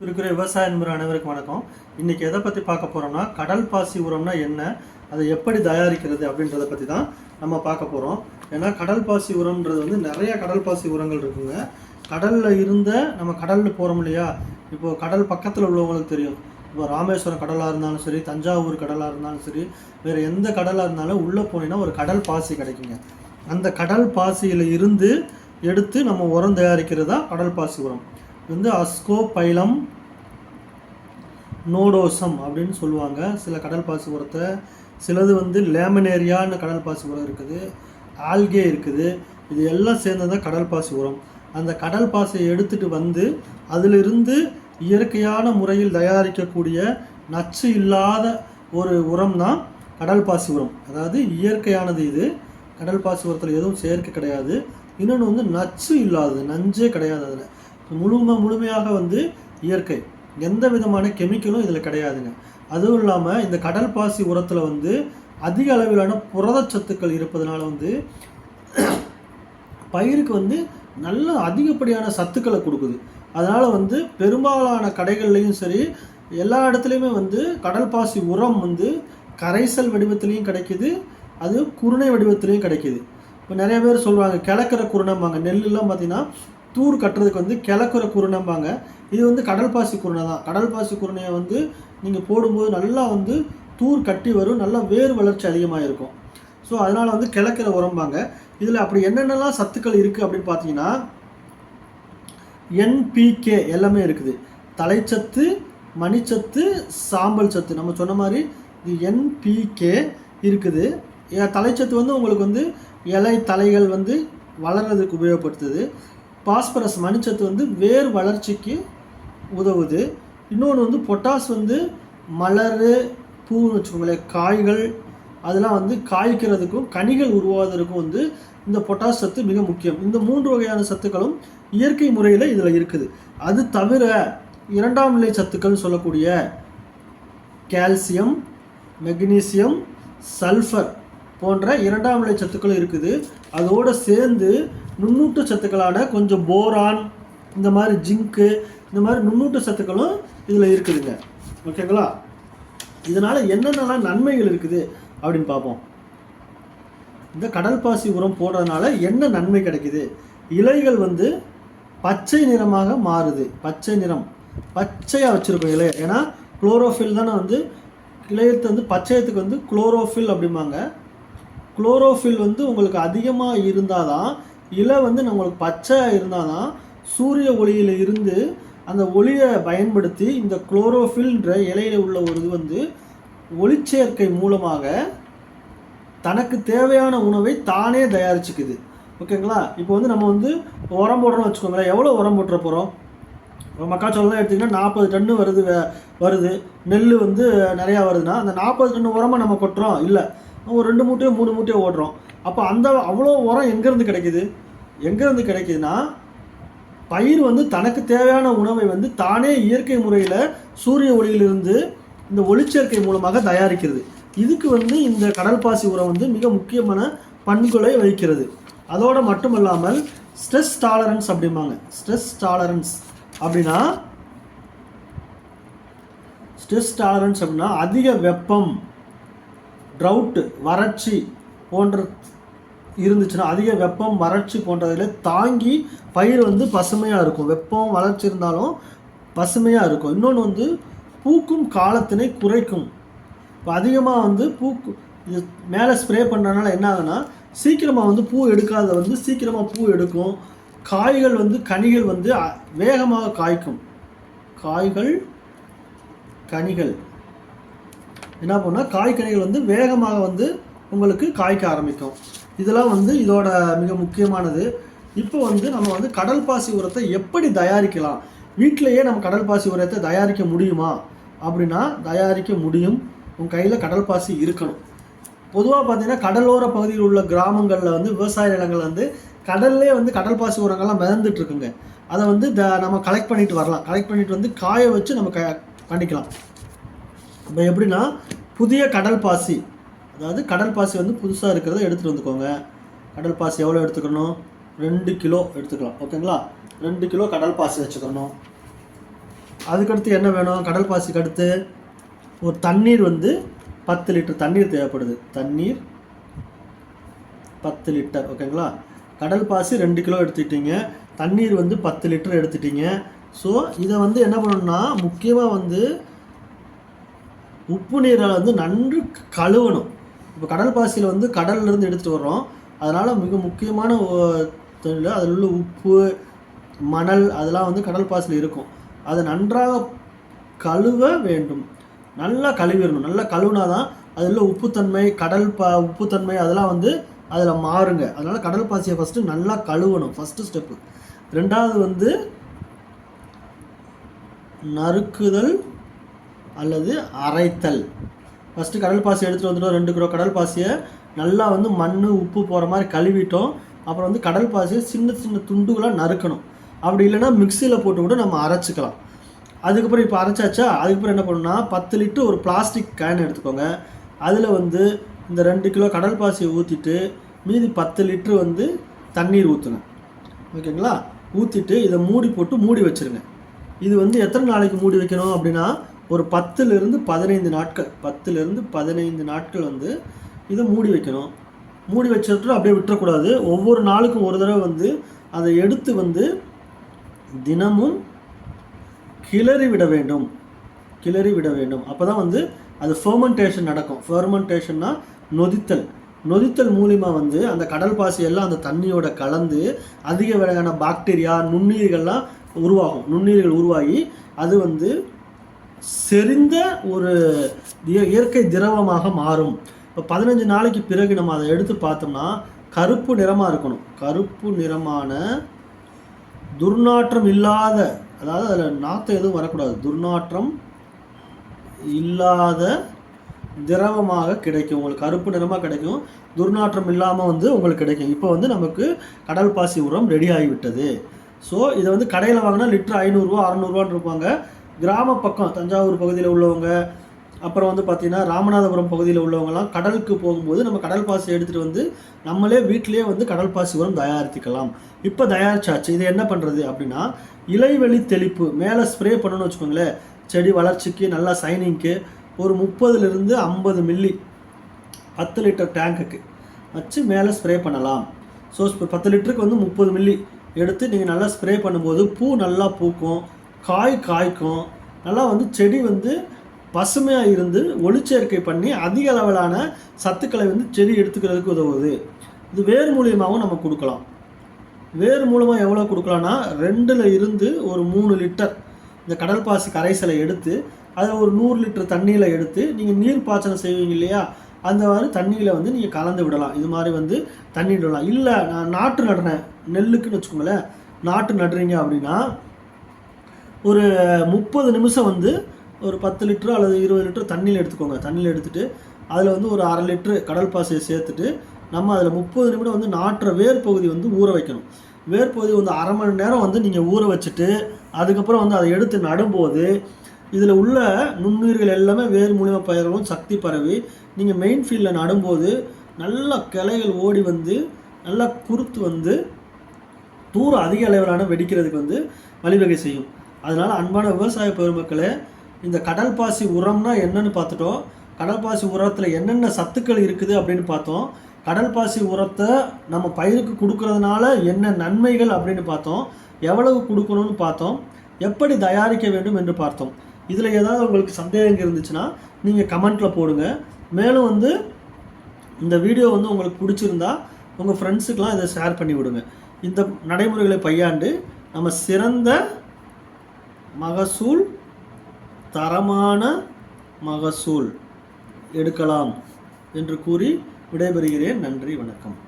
இருக்கிற விவசாய நண்பர் அனைவருக்கும் வணக்கம். இன்னைக்கு எதை பற்றி பார்க்க போறோம்னா கடல் பாசி உரம்னா என்ன அதை எப்படி தயாரிக்கிறது அப்படின்றத பற்றி தான் நம்ம பார்க்க போகிறோம் ஏன்னா கடல் பாசி உரம்ன்றது வந்து நிறைய கடல் பாசி உரங்கள் இருக்குங்க. கடலில் இருந்த நம்ம கடலில் போகிறோம் இல்லையா? இப்போ கடல் பக்கத்தில் உள்ளவங்களுக்கு தெரியும். இப்போ ராமேஸ்வரம் கடலாக இருந்தாலும் சரி தஞ்சாவூர் கடலாக இருந்தாலும் சரி வேறு எந்த கடலாக இருந்தாலும் உள்ளே போனீங்கன்னா ஒரு கடல் பாசி கிடைக்குங்க. அந்த கடல் பாசியில் இருந்து எடுத்து நம்ம உரம் தயாரிக்கிறது தான் கடல் பாசி உரம். வந்து அஸ்கோ பைலம் நோடோசம் அப்படின்னு சொல்லுவாங்க. சில கடல் பாசி உரத்தை சிலது வந்து லேமனேரியான்னு கடல் பாசி உரம் இருக்குது. ஆல்கே இருக்குது. இது எல்லாம் சேர்ந்தது தான் கடல் பாசி உரம் அந்த கடல் பாசியை எடுத்துட்டு வந்து அதிலிருந்து இயற்கையான முறையில் தயாரிக்கக்கூடிய நச்சு இல்லாத ஒரு உரம் தான் கடல் பாசி உரம் அதாவது இயற்கையானது இது. கடல் பாசி உரத்தில் எதுவும் செயற்கை கிடையாது. இன்னொன்று வந்து நச்சு இல்லாதது. நஞ்சே கிடையாது அதில். முழுமை முழுமையாக வந்து இயற்கை. எந்த விதமான கெமிக்கலும் இதில் கிடையாதுங்க. அதுவும் இல்லாமல் இந்த கடல் பாசி உரத்தில் வந்து அதிக அளவிலான புரதச்சத்துக்கள் இருப்பதனால வந்து பயிருக்கு வந்து நல்ல அதிகப்படியான சத்துக்களை கொடுக்குது. அதனால் வந்து பெரும்பாலான கடைகள்லையும் சரி எல்லா இடத்துலையுமே வந்து கடல் பாசி உரம் வந்து கரைசல் வடிவத்துலேயும் கிடைக்கிது அது குருணை வடிவத்துலேயும் கிடைக்கிது. இப்போ நிறைய பேர் சொல்லுவாங்க கிழக்கிற குருணைம்பாங்க. நெல்லுலாம் பார்த்திங்கன்னா தூர் கட்டுறதுக்கு வந்து கிழக்குற குருணைம்பாங்க. இது வந்து கடல் பாசி குருணை தான். கடல் பாசி குருணையை வந்து நீங்கள் போடும்போது நல்லா வந்து தூர் கட்டி வரும். நல்லா வேர் வளர்ச்சி அதிகமாக இருக்கும் ஸோ அதனால் வந்து கிழக்கிற உரம்பாங்க. இதில் அப்படி என்னென்னலாம் சத்துக்கள் இருக்குது அப்படின்னு பார்த்தீங்கன்னா என்பிகே எல்லாமே இருக்குது. தலைச்சத்து மணிச்சத்து சாம்பல் சத்து. நம்ம சொன்ன மாதிரி இது என்பிகே இருக்குது. தலைச்சத்து வந்து உங்களுக்கு வந்து இலை தலைகள் வந்து வளர்றதுக்கு உபயோகப்படுத்துது. பாஸ்பரஸ் மணிச்சத்து வந்து வேர் வளர்ச்சிக்கு உதவுது. இன்னொன்று வந்து பொட்டாஸ் வந்து மலர் பூன்னு வச்சுக்கோங்களேன் காய்கள் அதெல்லாம் வந்து காய்க்கிறதுக்கும் கனிகள் உருவாவதற்கும் வந்து இந்த பொட்டாஸ் சத்து மிக முக்கியம். இந்த மூன்று வகையான சத்துக்களும் இயற்கை முறையில் இதில் இருக்குது. அது தவிர இரண்டாம் நிலை சத்துக்கள்னு சொல்லக்கூடிய கால்சியம் மெக்னீசியம் சல்ஃபர் போன்ற இரண்டாம் நிலை சத்துக்களும் இருக்குது. அதோடு சேர்ந்து நுண்ணூட்ட சத்துக்களான கொஞ்சம் போரான் இந்த மாதிரி ஜிங்க்கு இந்த மாதிரி நுண்ணூட்ட சத்துக்களும் இதில் இருக்குதுங்க. ஓகேங்களா? இதனால் என்னென்னலாம் நன்மைகள் இருக்குது அப்படின்னு பார்ப்போம். இந்த கடல் பாசி உரம் போடுறதுனால என்ன நன்மை கிடைக்குது? இலைகள் வந்து பச்சை நிறமாக மாறுது. பச்சை நிறம். பச்சையாக வச்சுருக்கோம் இலையை. ஏன்னா குளோரோஃபில் தானே வந்து இலையத்தை வந்து பச்சையத்துக்கு வந்து குளோரோஃபில் அப்படிம்பாங்க. குளோரோஃபில் வந்து உங்களுக்கு அதிகமாக இருந்தால் தான் இலை வந்து நம்மளுக்கு பச்சை இருந்தால் தான் சூரிய ஒளியில் இருந்து அந்த ஒளியை பயன்படுத்தி இந்த குளோரோஃபில்ன்ற இலையில உள்ள ஒரு இது வந்து ஒளிச்சேர்க்கை மூலமாக தனக்கு தேவையான உணவை தானே தயாரிச்சுக்குது. ஓகேங்களா? இப்போ வந்து நம்ம வந்து உரம் போடுறோம்னு வச்சுக்கோங்களேன். எவ்வளோ உரம் போட்டுற போகிறோம் இப்போ மக்காச்சோளம் எடுத்திங்கன்னா நாற்பது டன்னு வருது வருது. நெல் வந்து நிறையா வருதுன்னா அந்த நாற்பது டன்னு உரமாக நம்ம கொட்டுறோம்? இல்லை. ஒரு ரெண்டு மூட்டையோ மூணு மூட்டையோ ஓடுறோம். அப்போ அந்த அவ்வளோ உரம் எங்கேருந்து கிடைக்குது? எங்கேருந்து கிடைக்குதுன்னா பயிர் வந்து தனக்கு தேவையான உணவை வந்து தானே இயற்கை முறையில் சூரிய ஒளியிலிருந்து இந்த ஒளிச்சேர்க்கை மூலமாக தயாரிக்கிறது. இதுக்கு வந்து இந்த கடல் பாசி உரம் வந்து மிக முக்கியமான பண்புகளை வகிக்கிறது. அதோடு மட்டுமல்லாமல் ஸ்ட்ரெஸ் டாலரன்ஸ் அப்படிம்பாங்க. ஸ்ட்ரெஸ் டாலரன்ஸ் அப்படின்னா ஸ்ட்ரெஸ் டாலரன்ஸ் அப்படின்னா அதிக வெப்பம். ட்ரவுட்டு வறட்சி போன்ற இருந்துச்சுன்னா அதிக வெப்பம் வறட்சி போன்றதில் தாங்கி பயிர் வந்து பசுமையாக இருக்கும். வெப்பம் வளர்ச்சி இருந்தாலும் பசுமையாக இருக்கும். இன்னொன்று வந்து பூக்கும் காலத்தினை குறைக்கும். இப்போ அதிகமாக வந்து பூக்கு இது மேலே ஸ்ப்ரே பண்ணுறதுனால என்ன ஆகுனா சீக்கிரமாக வந்து பூ எடுக்காத வந்து சீக்கிரமாக பூ எடுக்கும். காய்கள் வந்து கனிகள் வந்து வேகமாக காய்க்கும். காய்கள் கனிகள். என்ன பண்ணால் காய்கனிகள் வந்து வேகமாக வந்து உங்களுக்கு காய்க்க ஆரம்பிக்கும். இதெல்லாம் வந்து இதோட மிக முக்கியமானது. இப்போ வந்து நம்ம வந்து கடல் பாசி உரத்தை எப்படி தயாரிக்கலாம்? வீட்டிலேயே நம்ம கடல் பாசி உரத்தை தயாரிக்க முடியுமா? அப்படின்னா தயாரிக்க முடியும். உங்கள் கையில் கடல் பாசி இருக்கணும். பொதுவாக பார்த்தீங்கன்னா கடலோர பகுதியில் உள்ள கிராமங்களில் வந்து விவசாய நிலங்கள் வந்து கடல்லே வந்து கடல் பாசி உரங்கள்லாம் மிதந்துட்டு இருக்குங்க. அதை வந்து த நம்ம கலெக்ட் பண்ணிட்டு வரலாம். கலெக்ட் பண்ணிட்டு வந்து காய வச்சு நம்ம க பண்ணிக்கலாம். இப்போ எப்படின்னா புதிய கடல் பாசி. அதாவது கடல் பாசி வந்து புதுசாக இருக்கிறத எடுத்துகிட்டு வந்துக்கோங்க. கடல் பாசி எவ்வளோ எடுத்துக்கணும்? ரெண்டு கிலோ எடுத்துக்கலாம். ஓகேங்களா? ரெண்டு கிலோ கடல் பாசி வச்சுக்கணும். அதுக்கடுத்து என்ன வேணும்? கடல் பாசிக்கு அடுத்து ஒரு தண்ணீர் வந்து பத்து லிட்டர் தண்ணீர் தேவைப்படுது. தண்ணீர் பத்து லிட்டர். ஓகேங்களா? கடல் பாசி ரெண்டு கிலோ எடுத்துக்கிட்டீங்க. தண்ணீர் வந்து பத்து லிட்டர் எடுத்துட்டீங்க. ஸோ இதை வந்து என்ன பண்ணணும்னா முக்கியமாக வந்து உப்பு நீரை வந்து நன்று கழுவணும். இப்போ கடல் பாசியில் வந்து கடல்லேருந்து எடுத்துகிட்டு வர்றோம். அதனால் மிக முக்கியமான தொழில் அதில் உள்ள உப்பு மணல் அதெல்லாம் வந்து கடல் பாசியில் இருக்கும். அதை நன்றாக கழுவ வேண்டும். நல்லா கழுவிடணும். நல்லா கழுவுனா தான் அதில் உள்ள உப்புத்தன்மை கடல் பா உப்புத்தன்மை அதெல்லாம் வந்து அதில் மாறுங்க. அதனால் கடல் பாசியை ஃபஸ்ட்டு நல்லா கழுவணும். ஃபஸ்ட்டு ஸ்டெப்பு ரெண்டாவது வந்து நறுக்குதல் அல்லது அரைத்தல். ஃபஸ்ட்டு கடல் பாசி எடுத்துகிட்டு வந்துட்டோம். ரெண்டு கிலோ கடல் பாசியை நல்லா வந்து மண் உப்பு போகிற மாதிரி கழுவிட்டோம். அப்புறம் வந்து கடல் பாசியை சின்ன சின்ன துண்டுகளாக நறுக்கணும். அப்படி இல்லைன்னா மிக்சியில் போட்டு கூட நம்ம அரைச்சிக்கலாம். அதுக்கப்புறம் இப்போ அரைச்சாச்சா? அதுக்கப்புறம் என்ன பண்ணணும்னா பத்து லிட்டர் ஒரு பிளாஸ்டிக் கேன் எடுத்துக்கோங்க. அதில் வந்து இந்த ரெண்டு கிலோ கடல் பாசியை ஊற்றிட்டு மீதி பத்து லிட்டர் வந்து தண்ணீர் ஊற்றுங்க ஓகேங்களா? ஊற்றிட்டு இதை மூடி போட்டு மூடி வச்சிருங்க. இது வந்து எத்தனை நாளைக்கு மூடி வைக்கணும் அப்படின்னா ஒரு பத்துலேருந்து பதினைந்து நாட்கள் பத்துலேருந்து பதினைந்து நாட்கள் வந்து இதை மூடி வைக்கணும். மூடி வச்சுட்டு அப்படியே விட்டுறக்கூடாது. ஒவ்வொரு நாளுக்கும் ஒரு தடவை வந்து அதை எடுத்து வந்து தினமும் கிளறி விட வேண்டும். கிளறி விட வேண்டும். அப்போ தான் வந்து அது ஃபெர்மெண்டேஷன் நடக்கும். ஃபெர்மெண்டேஷன்னா நொதித்தல். நொதித்தல் மூலிமா வந்து அந்த கடல் பாசி எல்லாம் அந்த தண்ணியோட கலந்து அதிக வகையான பாக்டீரியா நுண்ணுயிர்கள்லாம் உருவாகும். நுண்ணுயிர்கள் உருவாகி அது வந்து செறிந்த ஒரு இய- இயற்கை திரவமாக மாறும். இப்போ பதினஞ்சு நாளைக்கு பிறகு நம்ம அதை எடுத்து பார்த்தோம்னா கருப்பு நிறமாக இருக்கணும். கருப்பு நிறமான துர்நாற்றம் இல்லாத அதாவது அதில் நாற்றம் எதுவும் வரக்கூடாது. துர்நாற்றம் இல்லாத திரவமாக கிடைக்கும். உங்களுக்கு கருப்பு நிறமாக கிடைக்கும். துர்நாற்றம் இல்லாமல் வந்து உங்களுக்கு கிடைக்கும். இப்போ வந்து நமக்கு கடல் பாசி உரம் ரெடி ஆகிவிட்டது. ஸோ இதை வந்து கடையில் வாங்கினா லிட்டர் ஐநூறுரூவா அறநூறுவான்னு இருப்பாங்க. கிராம பக்கம் தஞ்சாவூர் பகுதியில் உள்ளவங்க அப்புறம் வந்து பார்த்திங்கன்னா ராமநாதபுரம் பகுதியில் உள்ளவங்கலாம் கடலுக்கு போகும்போது நம்ம கடல் பாசி எடுத்துகிட்டு வந்து நம்மளே வீட்டிலேயே வந்து கடல் பாசி உரம் தயாரித்துக்கலாம். இப்போ தயாரிச்சாச்சு. இதை என்ன பண்ணுறது அப்படின்னா இலைவெளி தெளிப்பு மேலே ஸ்ப்ரே பண்ணணும்னு வச்சுக்கோங்களேன். செடி வளர்ச்சிக்கு நல்லா சைனிங்க்கு ஒரு முப்பதுலேருந்து ஐம்பது மில்லி பத்து லிட்டர் டேங்குக்கு வச்சு மேலே ஸ்ப்ரே பண்ணலாம். ஸோ பத்து லிட்டருக்கு வந்து முப்பது மில்லி எடுத்து நீங்கள் நல்லா ஸ்ப்ரே பண்ணும்போது பூ நல்லா பூக்கும். காய் காய்க்கும். நல்லா வந்து செடி வந்து பசுமையாக இருந்து ஒளிச்சேர்க்கை பண்ணி அதிக அளவிலான சத்துக்களை வந்து செடி எடுத்துக்கிறதுக்கு உதவுது. இது வேர் மூலியமாகவும் நம்ம கொடுக்கலாம். வேர் மூலமாக எவ்வளோ கொடுக்கலாம்னா ரெண்டில் இருந்து ஒரு மூணு லிட்டர் இந்த கடல் பாசி கரைசலை எடுத்து அதை ஒரு நூறு லிட்டர் தண்ணியில் எடுத்து நீங்கள் நீர் பாய்ச்சனம் செய்வீங்க இல்லையா? அந்த மாதிரி தண்ணியில் வந்து நீங்கள் கலந்து விடலாம். இது மாதிரி வந்து தண்ணி விடலாம். இல்லை நான் நாட்டு நடுறேன். நெல்லுக்குன்னு வச்சுக்கோங்களேன். நாட்டு நடுறீங்க அப்படின்னா ஒரு முப்பது நிமிஷம் வந்து ஒரு பத்து லிட்டர் அல்லது இருபது லிட்டர் தண்ணியில் எடுத்துக்கோங்க. தண்ணியில் எடுத்துகிட்டு அதில் வந்து ஒரு அரை லிட்டரு கடல் பாசியை சேர்த்துட்டு நம்ம அதில் முப்பது நிமிடம் வந்து நாட்டுற வேர் பகுதி வந்து ஊற வைக்கணும். வேர் பகுதி வந்து அரை மணி நேரம் வந்து நீங்கள் ஊற வச்சுட்டு அதுக்கப்புறம் வந்து அதை எடுத்து நடும்போது இதில் உள்ள நுண்ணுயிர்கள் எல்லாமே வேர் மூலிமா பயிர்களும் சக்தி பரவி நீங்கள் மெயின் ஃபீல்டில் நடும்போது நல்ல கிளைகள் ஓடி வந்து நல்லா குறுத்து வந்து தூரம் அதிக அளவிலான வெடிக்கிறதுக்கு வந்து வழிவகை செய்யும். அதனால் அன்பான விவசாய பெருமக்களே இந்த கடல் பாசி உரம்னா என்னன்னு பார்த்துட்டோம். கடல் பாசி உரத்தில் என்னென்ன சத்துக்கள் இருக்குது அப்படின்னு பார்த்தோம். கடல் பாசி உரத்தை நம்ம பயிருக்கு கொடுக்கறதுனால என்ன நன்மைகள் அப்படின்னு பார்த்தோம். எவ்வளவு கொடுக்கணும்னு பார்த்தோம். எப்படி தயாரிக்க வேண்டும் என்று பார்த்தோம். இதில் ஏதாவது உங்களுக்கு சந்தேகம் இருந்துச்சுன்னா நீங்கள் கமெண்ட்டில் போடுங்க. மேலும் வந்து இந்த வீடியோ வந்து உங்களுக்கு பிடிச்சிருந்தா உங்கள் ஃப்ரெண்ட்ஸுக்கெலாம் இதை ஷேர் பண்ணி விடுங்க இந்த நடைமுறைகளை பையாண்டு நம்ம சிறந்த மகசூல் தரமான மகசூல். எடுக்கலாம் என்று கூறி விடைபெறுகிறேன். நன்றி வணக்கம்.